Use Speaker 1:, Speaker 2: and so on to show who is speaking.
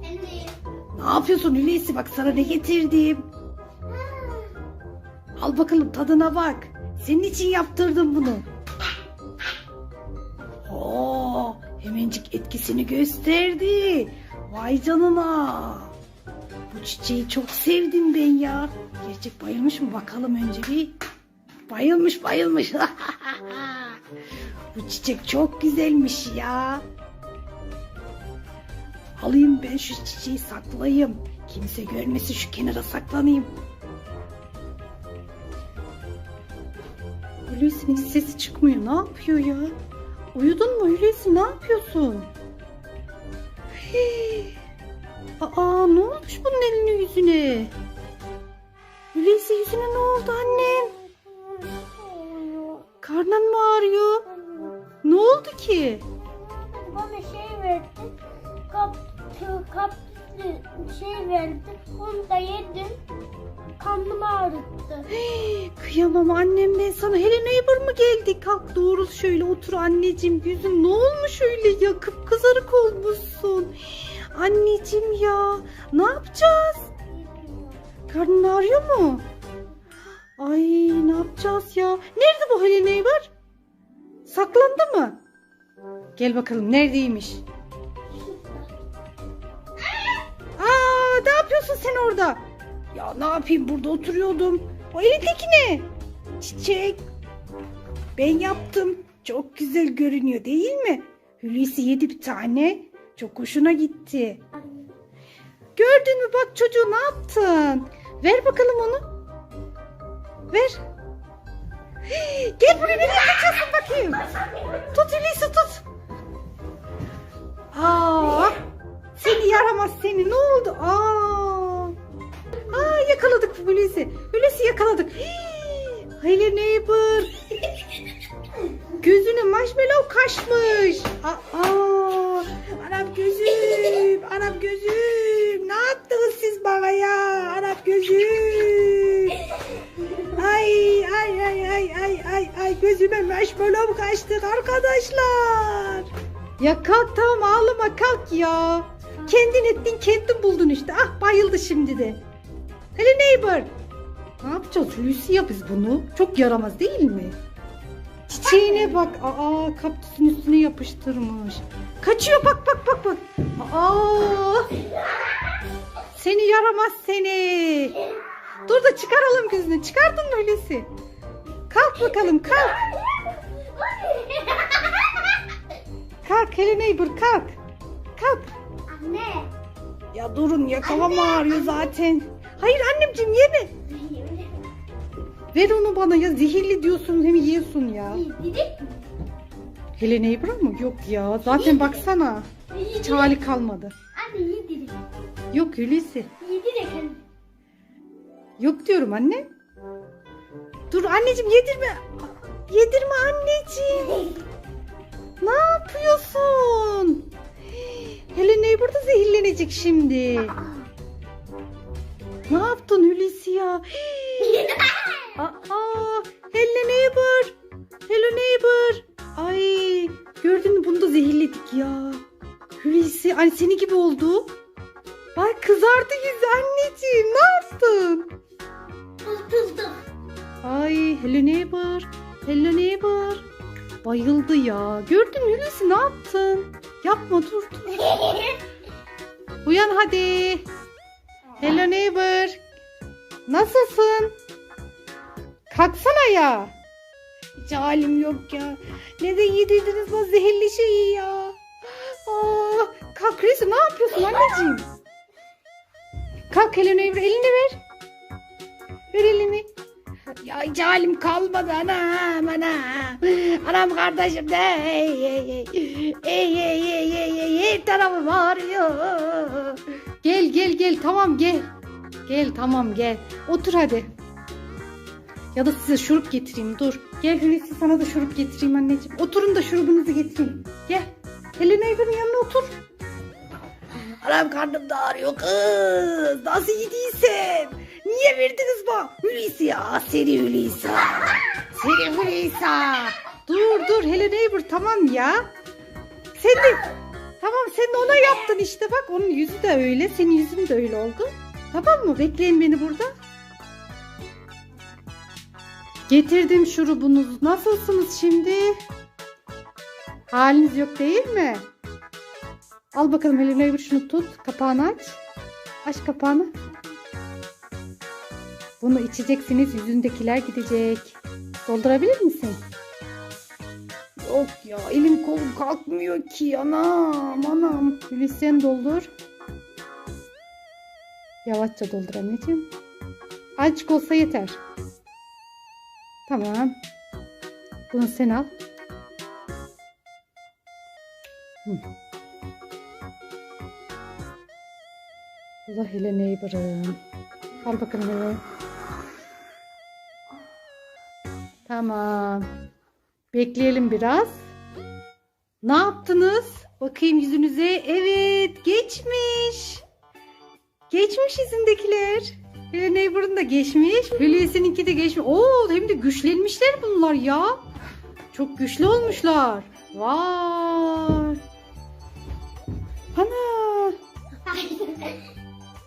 Speaker 1: Efendim.
Speaker 2: Ne yapıyorsun Hulusi? Bak sana ne getirdim. Al bakalım tadına bak. Senin için yaptırdım bunu. Oo, hemencik etkisini gösterdi. Vay canına. Bu çiçeği çok sevdim ben ya. Gerçek bayılmış mı bakalım önce bir. Bayılmış bayılmış. Bu çiçek çok güzelmiş ya. Alayım ben şu çiçeği saklayayım. Kimse görmesin şu kenara saklanayım. Hulusi'nin sesi çıkmıyor. Ne yapıyor ya? Uyudun mu Hulusi? Ne yapıyorsun? Hii. Aa ne olmuş bunun eline yüzüne? Hulusi yüzüne ne oldu annem? Karnın mı ağrıyor? Ne oldu ki?
Speaker 1: Bana şey verdi. Kap, şey verdi. Onu da yedim. Karnım ağrıttı.
Speaker 2: Hey, kıyamam annem ben sana. Hele neighbor mı geldi? Kalk doğrul şöyle otur anneciğim. Yüzün ne olmuş öyle ya? Kıpkızarık olmuşsun. Anneciğim ya. Ne yapacağız? Karnın ağrıyor mu? Ay ne yapacağız ya? Nerede bu Hele neighbor? Saklandı mı? Gel bakalım neredeymiş? Yapıyorsun sen orada? Ya ne yapayım burada oturuyordum. O elindeki ne? Çiçek. Ben yaptım. Çok güzel görünüyor değil mi? Hulusi yedi bir tane. Çok hoşuna gitti. Gördün mü bak çocuğu ne yaptın? Ver bakalım onu. Ver. Gel buraya nereye kaçıyorsun bakayım. Tut Hulusi tut. Hulusi. Hulusi yakaladık. Hii, neighbor. Gözüne marshmallow kaçmış. Aa, Arap gözüm. Arap gözüm. Ne yaptınız siz bana ya? Arap gözüm. Ay ay ay ay ay ay ay gözüme marshmallow kaçtık arkadaşlar. Ya kalk tamam ağlama kalk ya. Kendin ettin kendin buldun işte. Ah bayıldı şimdi de. Hele neighbor. Ne yapacağız ya biz bunu? Çok yaramaz değil mi? Çiçeğine bak. Aa kaktüsün üstüne yapıştırmış. Kaçıyor bak bak bak bak. Aa. Seni yaramaz seni. Dur da çıkaralım gözünü. Çıkardın mı Hulusi? Kalk bakalım kalk. Kalk hele neighbor kalk. Kalk.
Speaker 1: Anne.
Speaker 2: Ya durun ya kafam ağrıyor zaten. Hayır annemciğim yeme. Ver onu bana ya zehirli diyorsun hem yiyorsun ya.
Speaker 1: Yedirek mi?
Speaker 2: Hele neighbor mı? Yok ya zaten baksana. Hiç hali kalmadı.
Speaker 1: Anne yedirek.
Speaker 2: Yok Hulusi.
Speaker 1: Yedirek anne.
Speaker 2: Yok diyorum anne. Dur anneciğim yedirme. Yedirme anneciğim. Ne yapıyorsun? Hele neighbor da zehirlenecek şimdi. Aa, hello neighbor. Hello neighbor. Ay, gördün mü bunu da zehirledik ya. Hulusi, hani seni gibi oldu. Bak kızardı yüzü anneciğim. Ne yaptın?
Speaker 1: Kurtuldum.
Speaker 2: Ay, hello neighbor. Hello neighbor. Bayıldı ya. Gördün mü Hulusi ne yaptın? Yapma dur dur. Uyan hadi. Hello neighbor. Nasılsın? Kalksana ya. Hiç halim yok ya. Neden yedirdiniz bu zehirli şeyi ya? Aa, kalk Resul ne yapıyorsun anneciğim? Kalk Hello neighbor elini ver. Ver elini. Ya hiç halim kalmadı anam anam. Anam kardeşim de ey ey ey. Ey ey ey ey ey her tarafım ağrıyor. Gel gel gel tamam gel. Gel tamam gel. Otur hadi. Ya da size şurup getireyim dur. Gel Hulusi sana da şurup getireyim anneciğim. Oturun da şurubunuzu getireyim. Gel. Helena Neighbor'ın yanına otur. Anam karnım da ağrıyor kız. Nasıl yediysen. Niye verdiniz bana? Hulusi ya. Seni Hulusi. Seni Hulusi. Dur dur Helena Neighbor tamam ya. Sen de Tamam sen ona yaptın işte bak onun yüzü de öyle senin yüzün de öyle oldu. Tamam mı? Bekleyin beni burada. Getirdim şurubunuzu. Nasılsınız şimdi? Haliniz yok değil mi? Al bakalım Hello Neighbor şunu tut. Kapağını aç. Aç kapağını. Bunu içeceksiniz. Yüzündekiler gidecek. Doldurabilir misin? Yok ya elim kolum kalkmıyor ki anam anam. Hulusi doldur. Yavaşça doldur anneciğim. Azıcık olsa yeter. Tamam. Bunu sen al. Hı. Da Hele Neighbor'ım. Al bakalım Hele. Tamam. Bekleyelim biraz. Ne yaptınız? Bakayım yüzünüze. Evet, geçmiş. Geçmiş yüzündekiler. E, neighbor'ın da geçmiş. Hülyesi'ninki de geçmiş. Oo hem de güçlenmişler bunlar ya. Çok güçlü olmuşlar. Vay. Ana.